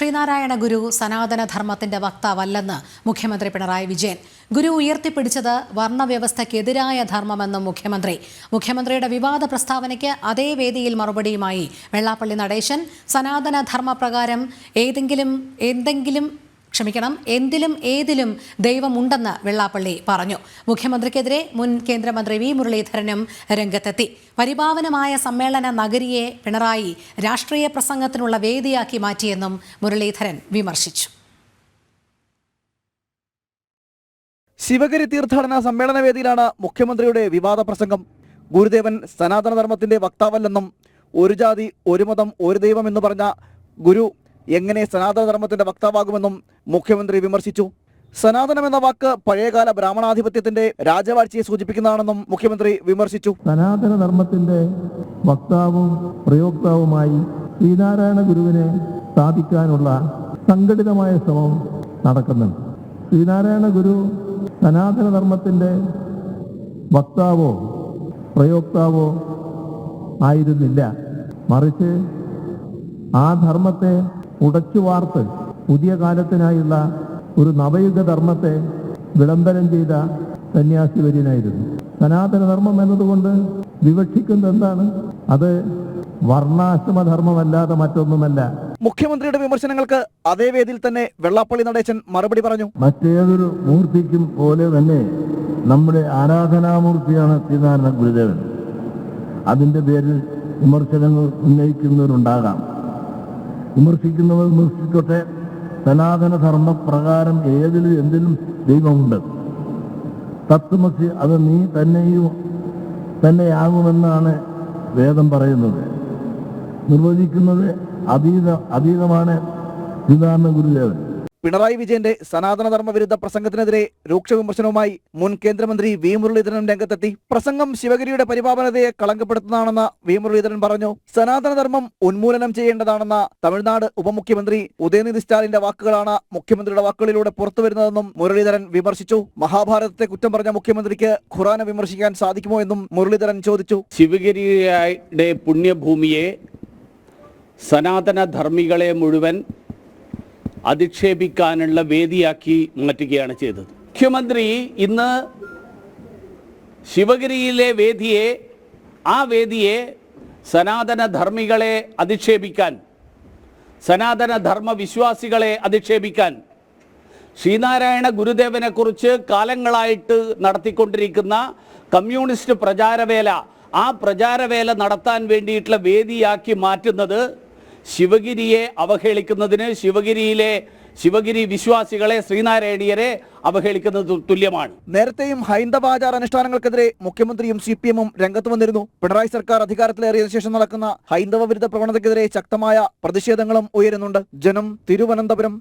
ശ്രീനാരായണ ഗുരു സനാതനധർമ്മത്തിന്റെ വക്താവല്ലെന്ന് മുഖ്യമന്ത്രി പിണറായി വിജയൻ. ഗുരു ഉയർത്തിപ്പിടിച്ചത് വർണവ്യവസ്ഥയ്ക്കെതിരായ ധർമ്മമെന്നും മുഖ്യമന്ത്രി. മുഖ്യമന്ത്രിയുടെ വിവാദ പ്രസ്താവനയ്ക്ക് അതേ വേദിയിൽ മറുപടിയുമായി വെള്ളാപ്പള്ളി നടേശൻ. സനാതനധർമ്മ പ്രകാരം ഏതെങ്കിലും എന്തെങ്കിലും ക്ഷമിക്കണം എന്തിലും ഏതിലും ദൈവമുണ്ടെന്ന് വെള്ളാപ്പള്ളി പറഞ്ഞു. മുഖ്യമന്ത്രിക്കെതിരെ മുൻ കേന്ദ്രമന്ത്രി വി. മുരളീധരനും രംഗത്തെത്തി. പരിപാവനമായ സമ്മേളന നഗരിയെ പിണറായി രാഷ്ട്രീയ പ്രസംഗത്തിനുള്ള വേദിയാക്കി മാറ്റിയെന്നും മുരളീധരൻ വിമർശിച്ചു. ശിവഗിരി തീർത്ഥാടന സമ്മേളന വേദിയിലാണ് മുഖ്യമന്ത്രിയുടെ വിവാദ പ്രസംഗം. ഗുരുദേവൻ സനാതനധർമ്മത്തിന്റെ വക്താവല്ലെന്നും ഒരു ജാതി ഒരു മതം ഒരു ദൈവം എന്ന് പറഞ്ഞ ഗുരു എങ്ങനെ സനാതനധർമ്മത്തിന്റെ വക്താവാകുമെന്നും മുഖ്യമന്ത്രി വിമർശിച്ചു. സനാതനം എന്ന വാക്ക് പഴയകാല ബ്രാഹ്മണാധിപത്യത്തിന്റെ രാജവാഴ്ചയെ സൂചിപ്പിക്കുന്നതാണെന്നും മുഖ്യമന്ത്രി വിമർശിച്ചു. സനാതന ധർമ്മത്തിന്റെ വക്താവും പ്രയോക്താവുമായി ശ്രീനാരായണ ഗുരുവിനെ സ്ഥാപിക്കാനുള്ള സംഘടിതമായ ശ്രമം നടക്കുന്നുണ്ട്. ശ്രീനാരായണ ഗുരു സനാതന ധർമ്മത്തിന്റെ വക്താവോ പ്രയോക്താവോ ആയിരുന്നില്ല. മറിച്ച് ആ ധർമ്മത്തെ ഉടച്ചു വാർത്ത് പുതിയ കാലത്തിനായുള്ള ഒരു നവയുഗ ധർമ്മത്തെ വിളംബരം ചെയ്ത സന്യാസി വര്യനായിരുന്നു സനാതന ധർമ്മം എന്നതുകൊണ്ട് വിവക്ഷിക്കുന്നത് എന്താണ്? അത് വർണാശ്രമധർമ്മമല്ലാതെ മറ്റൊന്നുമല്ല. മുഖ്യമന്ത്രിയുടെ വിമർശനങ്ങൾക്ക് അതേ വേദിയിൽ തന്നെ വെള്ളാപ്പള്ളി നടേശൻ മറുപടി പറഞ്ഞു. മറ്റേതൊരു മൂർത്തിക്കും പോലെ തന്നെ നമ്മുടെ ആരാധനാമൂർത്തിയാണ് ശ്രീനാരായണ ഗുരുദേവൻ. അതിന്റെ പേരിൽ വിമർശനങ്ങൾ ഉന്നയിക്കുന്നവരുണ്ടാകാം. വിമർശിക്കുന്നവർ വിമർശിക്കട്ടെ. സനാതന ധർമ്മപ്രകാരം ഏതിലും എന്തിലും ദൈവമുണ്ട്. തത്വമസി അത് നീ തന്നെയും തന്നെയാകുമെന്നാണ് വേദം പറയുന്നത്. നിർവചിക്കുന്നത് അതീത അതീതമാണ് ശ്രീനാരായണ ഗുരുദേവൻ പിണറായി വിജയന്റെ സനാതനധർമ്മ വിരുദ്ധ പ്രസംഗത്തിനെതിരെ രൂക്ഷ വിമർശനവുമായി മുൻ കേന്ദ്രമന്ത്രി വി മുരളീധരൻ രംഗത്തെത്തി. പ്രസംഗം ശിവഗിരിയുടെ പരിപാവനതയെ കളങ്കപ്പെടുത്തുന്നതാണെന്ന് വി മുരളീധരൻ പറഞ്ഞു. സനാതനധർമ്മം ഉന്മൂലനം ചെയ്യേണ്ടതാണെന്ന തമിഴ്നാട് ഉപമുഖ്യമന്ത്രി ഉദയനിധി സ്റ്റാലിന്റെ വാക്കുകളാണ് മുഖ്യമന്ത്രിയുടെ വാക്കുകളിലൂടെ പുറത്തുവരുന്നതെന്നും മുരളീധരൻ വിമർശിച്ചു. മഹാഭാരതത്തെ കുറ്റം പറഞ്ഞ മുഖ്യമന്ത്രിക്ക് ഖുറാനെ വിമർശിക്കാൻ സാധിക്കുമോ എന്നും മുരളീധരൻ ചോദിച്ചു. ശിവഗിരിയുടെ പുണ്യഭൂമിയെ സനാതന ധർമ്മികളെ മുഴുവൻ അധിക്ഷേപിക്കാനുള്ള വേദിയാക്കി മാറ്റുകയാണ് ചെയ്തത്. മുഖ്യമന്ത്രി ഇന്ന് ശിവഗിരിയിലെ വേദിയെ ആ വേദിയെ സനാതന ധർമ്മികളെ അധിക്ഷേപിക്കാൻ സനാതന ധർമ്മ വിശ്വാസികളെ അധിക്ഷേപിക്കാൻ ശ്രീനാരായണ ഗുരുദേവനെക്കുറിച്ച് കാലങ്ങളായിട്ട് നടത്തിക്കൊണ്ടിരിക്കുന്ന കമ്മ്യൂണിസ്റ്റ് പ്രചാരവേല ആ പ്രചാരവേല നടത്താൻ വേണ്ടിയിട്ടുള്ള വേദിയാക്കി മാറ്റുന്നത് ശിവഗിരിയെ അവഹേളിക്കുന്നതിന് ശിവഗിരിയിലെ ശിവഗിരി വിശ്വാസികളെ ശ്രീനാരായണീയരെ അവഹേളിക്കുന്നത് തുല്യമാണ്. നേരത്തെയും ഹൈന്ദവാചാര അനുഷ്ഠാനങ്ങൾക്കെതിരെ മുഖ്യമന്ത്രിയും സി പി എമ്മും രംഗത്ത് വന്നിരുന്നു. പിണറായി സർക്കാർ അധികാരത്തിലേറിയ ശേഷം നടക്കുന്ന ഹൈന്ദവ വിരുദ്ധ പ്രവണതയ്ക്കെതിരെ ശക്തമായ പ്രതിഷേധങ്ങളും ഉയരുന്നുണ്ട്. ജനം തിരുവനന്തപുരം.